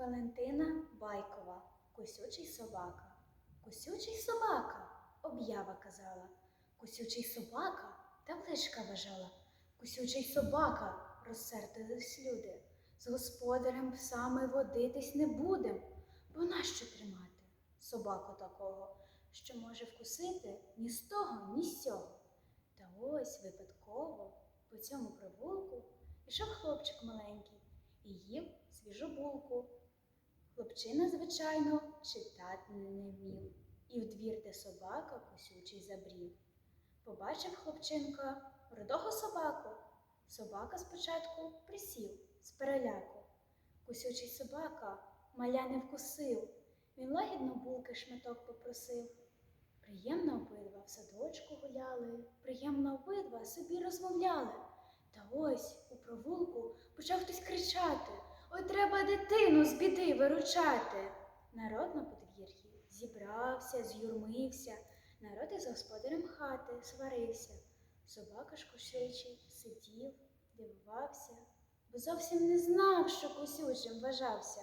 Валентина Байкова, Косючий собака. Косючий собака, об'ява казала. Косючий собака, табличка бажала. Косючий собака, розсердились люди. З господарем псами водитись не будем, бо нащо тримати собаку такого, що може вкусити ні з того, ні з сього. Та ось випадково по цьому провулку ішов хлопчик маленький і їв свіжу булку. Хлопчина, звичайно, читати не вмів, і в двір, де собака косючий забрів. Побачив хлопчинка рудого собаку. Собака спочатку присів з переляку. Кусючий собака маля не вкусив. Він лагідно булки шматок попросив. Приємно обидва в садочку гуляли, приємно обидва собі розмовляли. Та ось у провулку почав хтось кричати Ой, треба дитину з біди виручати. Народ на подвір'ї зібрався, з'юрмився, народ із господарем хати сварився. Собака ж кошичий сидів, дивувався, бо зовсім не знав, що кусючим вважався.